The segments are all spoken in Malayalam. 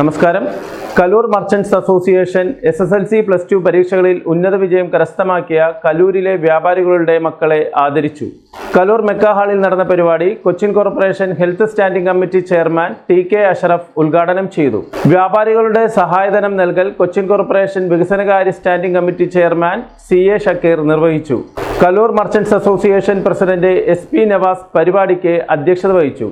നമസ്കാരം. Kaloor merchants association S S L C plus two പരീക്ഷകളിൽ ഉന്നത വിജയം കരസ്ഥമാക്കിയ കലൂരിലെ വ്യാപാരികളുടെ മക്കളെ ആദരിച്ചു. കലൂർ മെക്ക ഹാളിൽ നടന്ന പരിപാടി Cochin corporation health standing committee chairman T K Ashraf ഉദ്ഘാടനം ചെയ്തു. വ്യാപാരികളുടെ സഹായധനം നൽകൽ കൊച്ചിൻ കോർപ്പറേഷൻ വികസനകാര്യ standing committee chairman C A Shakeer നിർവഹിച്ചു. Kaloor merchants association president S P Navas പരിപാടിക്ക് അധ്യക്ഷത വഹിച്ചു.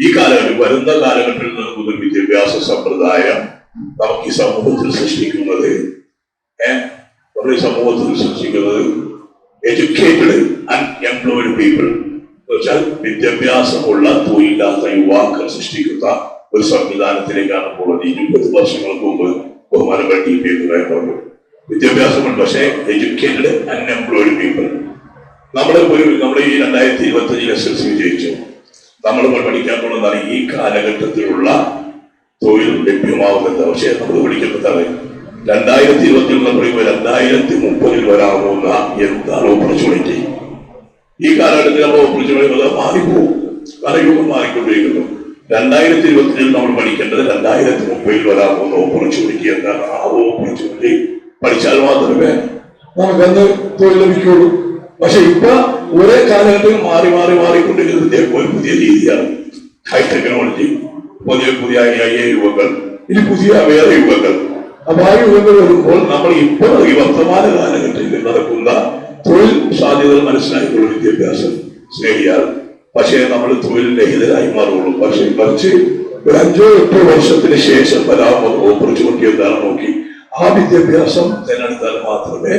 ഈ കാലഘട്ടം വരുന്ന കാലഘട്ടത്തിൽ നടക്കുന്ന ഒരു വിദ്യാഭ്യാസ സമ്പ്രദായം നമുക്ക് ഈ സമൂഹത്തിൽ സൃഷ്ടിക്കുന്നത് നമ്മുടെ ഈ സമൂഹത്തിൽ സൃഷ്ടിക്കുന്നത് എഡ്യൂക്കേറ്റഡ് അൺഎംപ്ലോയിഡ് പീപ്പിൾ വെച്ചാൽ വിദ്യാഭ്യാസമുള്ള തൊഴിലില്ലാത്ത യുവാക്കൾ സൃഷ്ടിക്കുന്ന ഒരു സംവിധാനത്തിലേക്കാണ് പോകുന്നത് ഇരുപത് വർഷങ്ങൾക്ക് മുമ്പ് ബഹുമാനപ്പെട്ട ടി പി പറഞ്ഞു. വിദ്യാഭ്യാസമുണ്ട് പക്ഷേ എഡ്യൂക്കേറ്റഡ് അൺഎംപ്ലോയിഡ് പീപ്പിൾ നമ്മുടെ ഒരു നമ്മുടെ ഈ രണ്ടായിരത്തി ഇരുപത്തി അഞ്ചിൽ എസ് എൽ സി വിജയിച്ചു. നമ്മൾ പഠിക്കാൻ പോകുന്നതാണ് ഈ കാലഘട്ടത്തിലുള്ള തൊഴിൽ ലഭ്യമാവുന്നത് പക്ഷേ നമ്മൾ പഠിക്കുന്നതാണ്. രണ്ടായിരത്തി ഇരുപത്തി ഒന്ന് പറയുമ്പോൾ രണ്ടായിരത്തി മുപ്പതിൽ വരാവുന്ന എന്താണ് ഓപ്പർച്യൂണിറ്റി ഈ കാലഘട്ടത്തിൽ നമ്മൾ ഓപ്പർച്യൂണിറ്റി മാറിപ്പോകും കലയുഗം മാറിക്കൊണ്ടിരിക്കുന്നു. രണ്ടായിരത്തി ഇരുപത്തിരണ്ടിൽ നമ്മൾ പഠിക്കേണ്ടത് രണ്ടായിരത്തി മുപ്പതിൽ വരാവുന്ന ഓപ്പർച്യൂണിറ്റി എന്താണ്? ആ ഓപ്പർച്യൂണിറ്റി പഠിച്ചാൽ മാത്രമേ നമുക്കന്ന് തൊഴിൽ ലഭിക്കുള്ളൂ പക്ഷെ ഇപ്പൊ ഒരേ കാലഘട്ടത്തിൽ മാറി മാറി മാറിക്കൊണ്ടിരിക്കുന്ന വിദ്യ ഒരു പുതിയ രീതിയാണ് ഹൈ ടെക്നോളജി പുതിയ പുതിയ ഐ ഐ യുവങ്ങൾ ഇനി പുതിയ വേറെ യുഗങ്ങൾ. അപ്പൊ ആ യുഗങ്ങൾ വരുമ്പോൾ നമ്മൾ ഇപ്പോൾ ഈ വർത്തമാന കാലഘട്ടത്തിൽ നടക്കുന്ന തൊഴിൽ സാധ്യതകൾ മനസ്സിലാക്കിയുള്ള വിദ്യാഭ്യാസം നേടിയാൽ പക്ഷേ നമ്മൾ തൊഴിൽ രഹിതരായി മാറുള്ളൂ. പക്ഷേ മറിച്ച് ഒരു അഞ്ചോ എട്ടോ വർഷത്തിന് ശേഷം വരാവുന്ന ഓപ്പർച്യൂണിറ്റി എന്താണ് നോക്കി. ആ വിദ്യാഭ്യാസം തിരഞ്ഞെടുത്താൽ മാത്രമേ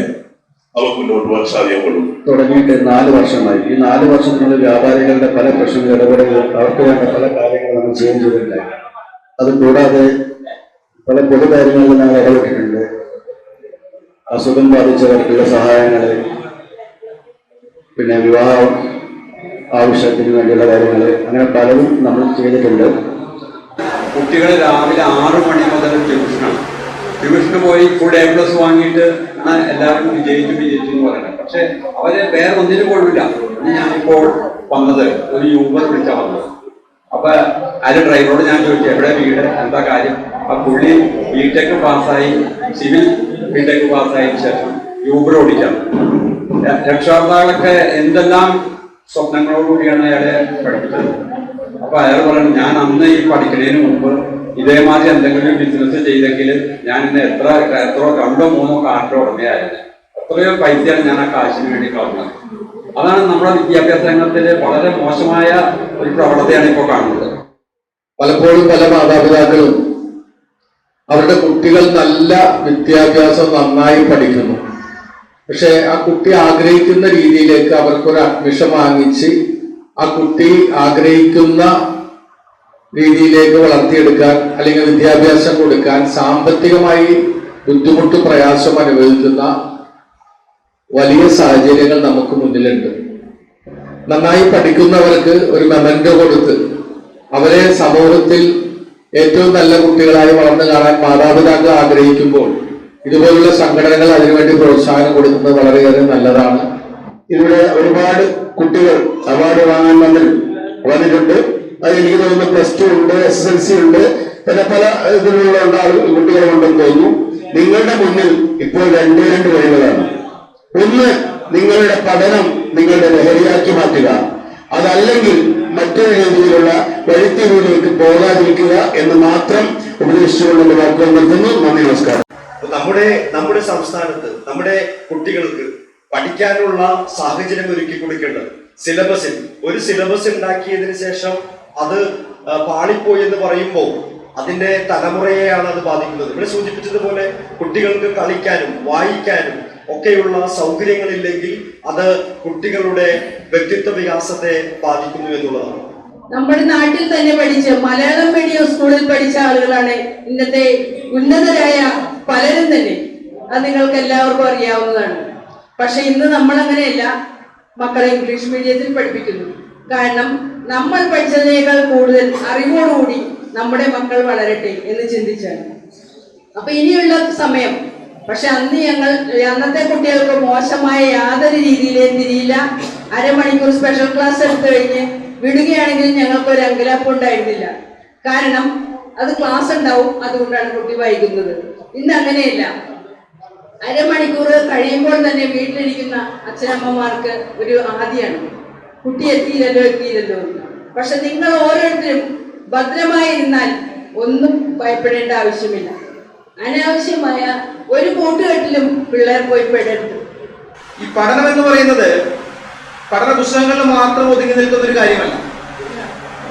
നമുക്ക് മുന്നോട്ട് പോകാൻ സാധ്യമുള്ളൂ തുടങ്ങിയിട്ട് നാല് വർഷമായി. ഈ നാല് വർഷത്തിനുള്ളിൽ വ്യാപാരികളുടെ പല പ്രശ്നങ്ങൾ ഇടപെടലുകൾ അവർക്ക് വേണ്ട പല കാര്യങ്ങളും നമ്മൾ ചെയ്തിട്ടില്ല. അത് കൂടാതെ പല പൊതുകാര്യങ്ങളിൽ ഞങ്ങൾ ഇടപെട്ടിട്ടുണ്ട്. അസുഖം ബാധിച്ചവർക്കുള്ള സഹായങ്ങൾ പിന്നെ വിവാഹം ആവശ്യത്തിന് വേണ്ടിയുള്ള കാര്യങ്ങൾ അങ്ങനെ പലതും നമ്മൾ ചെയ്തിട്ടുണ്ട്. കുട്ടികൾ രാവിലെ ആറ് മണി മുതൽ ട്യൂഷനാണ്. ട്യൂഷന് പോയി കൂടെ എ പ്ലസ് വാങ്ങിയിട്ട് എല്ലാവരും വിജയിച്ചു വിജയിച്ചു എന്ന് പറയുന്നത്. പക്ഷെ അവർ വേറെ ഒന്നിനും കൊള്ളില്ല ഞാനിപ്പോൾ വന്നത് ഒരു യൂബർ വിളിച്ചാ വന്നത്. അപ്പൊ അതിന്റെ ഡ്രൈവറോട് ഞാൻ ചോദിച്ചു എവിടെ വീട്? എന്താ കാര്യം? ആ പുള്ളി ബിടെക് പാസ്സായി സിവിൽ ബിടെക് പാസ്സായതിനു ശേഷം യൂബർ ഓടിക്കാം രക്ഷാകർത്താക്കളൊക്കെ എന്തെല്ലാം സ്വപ്നങ്ങളോടുകൂടിയാണ് അയാളെ പഠിപ്പിച്ചത്. അപ്പൊ അയാൾ പറയുന്നത് ഞാൻ അന്ന് ഈ പഠിക്കുന്നതിന് മുമ്പ് ഇതേമാതിരി എന്തെങ്കിലും ബിസിനസ് ചെയ്തെങ്കിൽ ഞാൻ ഇന്ന് എത്ര എത്ര രണ്ടോ മൂന്നോ കാറ്റോ ഉടമയായിരുന്നു എത്രയോ പൈസയാണ് ഞാൻ ആ കാശിന് വേണ്ടി കളഞ്ഞത്. അതാണ് നമ്മുടെ വിദ്യാഭ്യാസ രംഗത്തിലെ വളരെ മോശമായ ഒരു പ്രവണതയാണ് ഇപ്പോൾ കാണുന്നത്. പലപ്പോഴും പല മാതാപിതാക്കളും അവരുടെ കുട്ടികൾ നല്ല വിദ്യാഭ്യാസം നന്നായി പഠിക്കുന്നു. പക്ഷെ ആ കുട്ടി ആഗ്രഹിക്കുന്ന രീതിയിലേക്ക് അവർക്കൊരു അഡ്മിഷൻ വാങ്ങിച്ച് ആ കുട്ടി ആഗ്രഹിക്കുന്ന രീതിയിലേക്ക് വളർത്തിയെടുക്കാൻ അല്ലെങ്കിൽ വിദ്യാഭ്യാസം കൊടുക്കാൻ സാമ്പത്തികമായി ബുദ്ധിമുട്ട് പ്രയാസം അനുഭവിക്കുന്ന വലിയ സാഹചര്യങ്ങൾ നമുക്ക് മുന്നിലുണ്ട്. നന്നായി പഠിക്കുന്നവർക്ക് ഒരു മെമന്റോ കൊടുത്ത് അവരെ സമൂഹത്തിൽ ഏറ്റവും നല്ല കുട്ടികളായി വളർന്നു കാണാൻ മാതാപിതാക്കൾ ആഗ്രഹിക്കുമ്പോൾ ഇതുപോലുള്ള സംഘടനകൾ അതിനുവേണ്ടി പ്രോത്സാഹനം കൊടുക്കുന്നത് വളരെയേറെ നല്ലതാണ്. ഇവിടെ ഒരുപാട് കുട്ടികൾ അവാർഡ് വാങ്ങാൻ വന്നിട്ടുണ്ട്. അത് എനിക്ക് തോന്നുന്നു പ്ലസ് ടു ഉണ്ട് എസ് എസ് എൽ സി ഉണ്ട് പിന്നെ പല ഇതിലുള്ള കുട്ടികളുണ്ടെന്ന് തോന്നുന്നു നിങ്ങളുടെ മുന്നിൽ ഇപ്പോൾ രണ്ട് രണ്ട് വഴികളാണ്. ഒന്ന് നിങ്ങളുടെ പഠനം നിങ്ങളുടെ ലഹരിയാക്കി മാറ്റുക. അതല്ലെങ്കിൽ മറ്റൊരു രീതിയിലുള്ള വഴിത്തിരിവിലേക്ക് പോകാതിരിക്കുക എന്ന് മാത്രം ഉപദേശിച്ചുകൊണ്ട് വാക്കുകൾ നൽകുന്നു നന്ദി നമസ്കാരം. നമ്മുടെ നമ്മുടെ സംസ്ഥാനത്ത് നമ്മുടെ കുട്ടികൾക്ക് പഠിക്കാനുള്ള സാഹചര്യം ഒരുക്കി കൊടുക്കേണ്ടത് സിലബസിൽ. ഒരു സിലബസ് ഉണ്ടാക്കിയതിനു ശേഷം അത് പാളിപ്പോയി എന്ന് പറയുമ്പോൾ അതിന്റെ തലമുറയെയാണ് അത് ബാധിക്കുന്നത്. ഇവിടെ സൂചിപ്പിച്ചതുപോലെ കുട്ടികൾക്ക് കളിക്കാനും വായിക്കാനും ഒക്കെയുള്ള സൗകര്യങ്ങളില്ലെങ്കിൽ അത് കുട്ടികളുടെ വ്യക്തിത്വ വികാസത്തെ ബാധിക്കുന്നു എന്നുള്ളതാണ്. നമ്മുടെ നാട്ടിൽ തന്നെ പഠിച്ച് മലയാളം മീഡിയം സ്കൂളിൽ പഠിച്ച ആളുകളാണ് ഇന്നത്തെ ഉന്നതരായ പലരും തന്നെ. അത് നിങ്ങൾക്ക് എല്ലാവർക്കും അറിയാവുന്നതാണ്. പക്ഷെ ഇന്ന് നമ്മൾ അങ്ങനെയല്ല മക്കളെ ഇംഗ്ലീഷ് മീഡിയത്തിൽ പഠിപ്പിക്കുന്നു. കാരണം നമ്മൾ പഠിച്ചതിനേക്കാൾ കൂടുതൽ അറിവോടുകൂടി നമ്മുടെ മക്കൾ വളരട്ടെ എന്ന് ചിന്തിച്ചാണ്. അപ്പൊ ഇനിയുള്ള സമയം. പക്ഷെ അന്ന് ഞങ്ങൾ അന്നത്തെ കുട്ടികൾക്ക് മോശമായ യാതൊരു രീതിയിലേയും തിരിയില്ല. അരമണിക്കൂർ സ്പെഷ്യൽ ക്ലാസ് എടുത്തു കഴിഞ്ഞ് വിടുകയാണെങ്കിൽ ഞങ്ങൾക്ക് ഒരു അങ്കലാപ്പ് ഉണ്ടായിരുന്നില്ല. കാരണം അത് ക്ലാസ് ഉണ്ടാവും അതുകൊണ്ടാണ് കുട്ടി വൈകുന്നത്. ഇന്ന് അങ്ങനെയല്ല. അരമണിക്കൂർ കഴിയുമ്പോൾ തന്നെ വീട്ടിലിരിക്കുന്ന അച്ഛനമ്മമാർക്ക് ഒരു ആദിയാണ്. കുട്ടി എത്തിയില്ലല്ലോ എത്തിയില്ലല്ലോ പക്ഷെ നിങ്ങൾ ഓരോരുത്തരും ഭദ്രമായി ഇരുന്നാൽ ഒന്നും ഭയപ്പെടേണ്ട ആവശ്യമില്ല. അനാവശ്യമായ ഒരു കൂട്ടുകെട്ടിലും പിള്ളേർ പോയി പെടരുത്. ഈ പഠനം എന്ന് പറയുന്നത് പഠന പുസ്തകങ്ങളിൽ മാത്രം ഒതുങ്ങി നിൽക്കുന്ന ഒരു കാര്യമല്ല.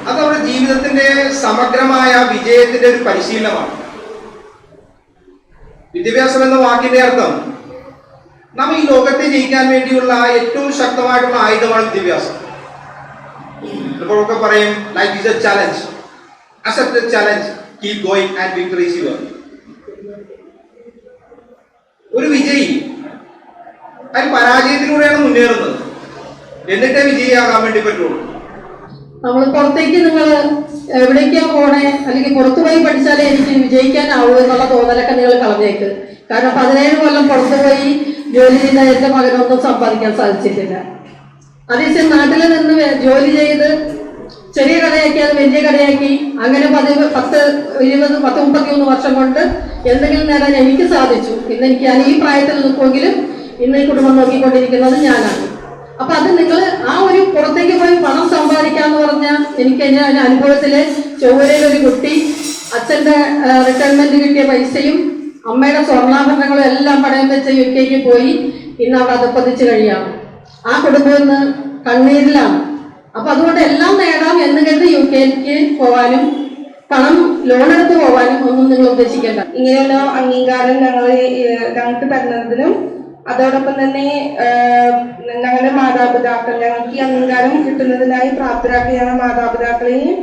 അത് നമ്മുടെ ജീവിതത്തിന്റെ സമഗ്രമായ വിജയത്തിന്റെ ഒരു പരിശീലനമാണ്. വിദ്യാഭ്യാസം എന്ന വാക്കിന്റെ അർത്ഥം നാം ഈ ലോകത്തെ ജയിക്കാൻ വേണ്ടിയുള്ള ഏറ്റവും ശക്തമായിട്ടുള്ള ആയുധമാണ് വിദ്യാഭ്യാസം ചിലപ്പോഴൊക്കെ പറയും life is a challenge accept challenge keep going and victories your ഒരു വിജയി അതിന് പരാജയത്തിലൂടെയാണ് മുന്നേറുന്നത്. എന്നിട്ടേ വിജയിയാകാൻ വേണ്ടി പറ്റുള്ളൂ. നമ്മൾ പുറത്തേക്ക് നിങ്ങൾ എവിടേക്കാ പോണേ? അല്ലെങ്കിൽ പുറത്തു പോയി പഠിച്ചാലേ എനിക്ക് വിജയിക്കാനാവൂ എന്നുള്ള തോന്നലൊക്കെ നിങ്ങൾ കളഞ്ഞേക്ക്. കാരണം പതിനേഴ് കൊല്ലം പുറത്തു പോയി ജോലി ചെയ്യുന്ന എന്റെ മകനൊന്നും സമ്പാദിക്കാൻ സാധിച്ചിട്ടില്ല. അതേസമയം നാട്ടിൽ നിന്ന് ജോലി ചെയ്ത് ചെറിയ കടയാക്കി അത് വലിയ കടയാക്കി അങ്ങനെ പതിവ് പത്ത് ഇരുപത് പത്ത് മുപ്പത്തിമൂന്ന് വർഷം കൊണ്ട് എന്തെങ്കിലും നേടാൻ എനിക്ക് സാധിച്ചു. ഇന്ന് എനിക്ക് ഞാൻ ഈ പ്രായത്തിൽ നിൽക്കുമെങ്കിലും ഇന്ന് ഈ കുടുംബം നോക്കിക്കൊണ്ടിരിക്കുന്നത് ഞാനാണ്. അപ്പൊ അത് നിങ്ങൾ ആ ഒരു പുറത്തേക്ക് പോയി പണം സമ്പാദിക്കാന്ന് പറഞ്ഞ എനിക്ക് അനുഭവത്തിലെ അനുഭവത്തിൽ ചൊവ്വരയിൽ ഒരു കുട്ടി അച്ഛന്റെ റിട്ടയർമെന്റ് കിട്ടിയ പൈസയും അമ്മയുടെ സ്വർണാഭരണങ്ങളും എല്ലാം പണയം വെച്ച യു കെക്ക് പോയി. ഇന്ന് അവിടെ അതപ്പതിച്ച് കഴിയാണ് ആ കുടുംബം ഇന്ന് കണ്ണീരിലാണ്. അപ്പൊ അതുകൊണ്ട് എല്ലാം നേടാം എന്ന് കരുതി യു കെക്ക് പോവാനും പണം ലോൺ എടുത്ത് പോവാനും ഒന്നും നിങ്ങൾ ഉദ്ദേശിക്കേണ്ട. ഇങ്ങനെയുള്ള അംഗീകാരം ഞങ്ങൾ ഞങ്ങൾക്ക് തരുന്നതിനും അതോടൊപ്പം തന്നെ ഞങ്ങളുടെ മാതാപിതാക്കൾ ഞങ്ങൾക്ക് ഈ അംഗീകാരം കിട്ടുന്നതിനായി പ്രാപ്തരാക്കിയ മാതാപിതാക്കളെയും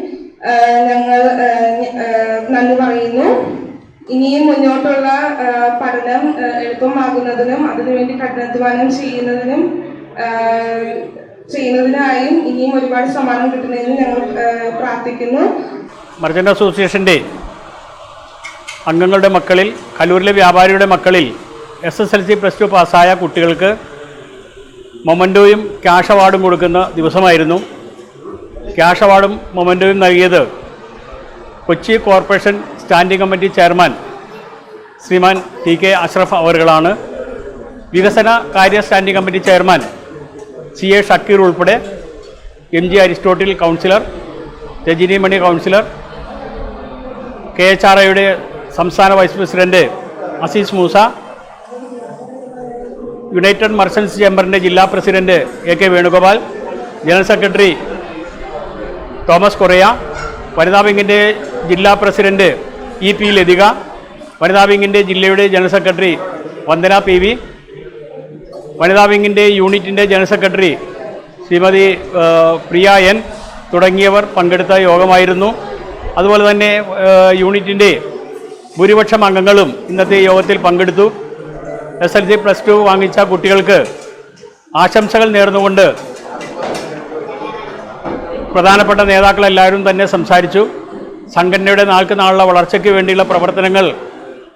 ഞങ്ങൾ നന്ദി പറയുന്നു. ഇനിയും മുന്നോട്ടുള്ള പഠനം എളുപ്പമാകുന്നതിനും അതിനുവേണ്ടി കഠിനാധ്വാനം ചെയ്യുന്നതിനും ചെയ്യുന്നതിനായും ഇനിയും ഒരുപാട് സമ്മാനം കിട്ടുന്നതിനും ഞങ്ങൾ പ്രാർത്ഥിക്കുന്നു. മർച്ചന്റ് അസോസിയേഷന്റെ അംഗങ്ങളുടെ മക്കളിൽ കലൂരിലെ വ്യാപാരിയുടെ മക്കളിൽ S S L C plus two പാസ്സായ കുട്ടികൾക്ക് മൊമന്റോയും ക്യാഷ് അവാർഡും കൊടുക്കുന്ന ദിവസമായിരുന്നു. ക്യാഷ് അവാർഡും മൊമന്റോയും നൽകിയത് Kochi corporation standing committee chairman Shriman T K Ashraf അവറുകളാണ്. വികസന കാര്യ standing committee chairman C A Shakeer ഉൾപ്പെടെ M G Aristotle councillor Rajani Mani councillor K H R ഐയുടെ സംസ്ഥാന vice president Azeez Moosa united merchants ചേംബറിന്റെ ജില്ലാ president A K Venugopal general secretary Thomas Correya വനിതാ വിങ്ങിന്റെ ജില്ലാ പ്രസിഡന്റ് ഇ പി ലതിക വനിതാ വിങ്ങിന്റെ ജില്ലയുടെ general secretary Vandana P V വനിതാ വിങ്ങിന്റെ യൂണിറ്റിന്റെ general secretary Shrimati Priya N തുടങ്ങിയവർ പങ്കെടുത്ത യോഗമായിരുന്നു. അതുപോലെ തന്നെ യൂണിറ്റിന്റെ ഭൂരിപക്ഷം അംഗങ്ങളും ഇന്നത്തെ യോഗത്തിൽ പങ്കെടുത്തു. S L C plus two വാങ്ങിച്ച കുട്ടികൾക്ക് ആശംസകൾ നേർന്നുകൊണ്ട് പ്രധാനപ്പെട്ട നേതാക്കളെല്ലാവരും തന്നെ സംസാരിച്ചു. സംഘടനയുടെ നാൾക്ക് നാളുള്ള വളർച്ചയ്ക്ക് വേണ്ടിയുള്ള പ്രവർത്തനങ്ങൾ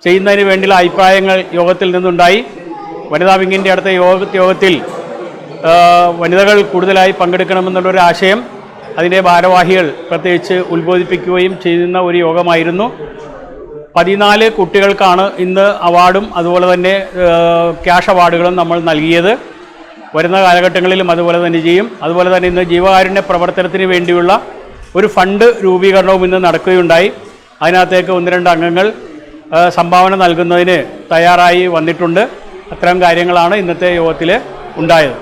ചെയ്യുന്നതിന് വേണ്ടിയുള്ള അഭിപ്രായങ്ങൾ യോഗത്തിൽ നിന്നുണ്ടായി. വനിതാ വിങ്ങിന്റെ അടുത്ത യോഗ യോഗത്തിൽ വനിതകൾ കൂടുതലായി പങ്കെടുക്കണമെന്നുള്ളൊരു ആശയം അതിന്റെ ഭാരവാഹികൾ പ്രത്യേകിച്ച് ഉത്ബോധിപ്പിക്കുകയും ചെയ്യുന്ന ഒരു യോഗമായിരുന്നു. പതിനാല് കുട്ടികൾക്കാണ് ഇന്ന് അവാർഡും അതുപോലെ തന്നെ ക്യാഷ് അവാർഡുകളും നമ്മൾ നൽകിയത്. വരുന്ന കാലഘട്ടങ്ങളിലും അതുപോലെ തന്നെ ചെയ്യും. അതുപോലെ തന്നെ ഇന്ന് ജീവകാരുണ്യ പ്രവർത്തനത്തിന് വേണ്ടിയുള്ള ഒരു ഫണ്ട് രൂപീകരണവും ഇന്ന് നടക്കുകയുണ്ടായി. അതിനകത്തേക്ക് ഒന്ന് രണ്ട് അംഗങ്ങൾ സംഭാവന നൽകുന്നതിന് തയ്യാറായി വന്നിട്ടുണ്ട്. അത്തരം കാര്യങ്ങളാണ് ഇന്നത്തെ യോഗത്തിൽ ഉണ്ടായത്.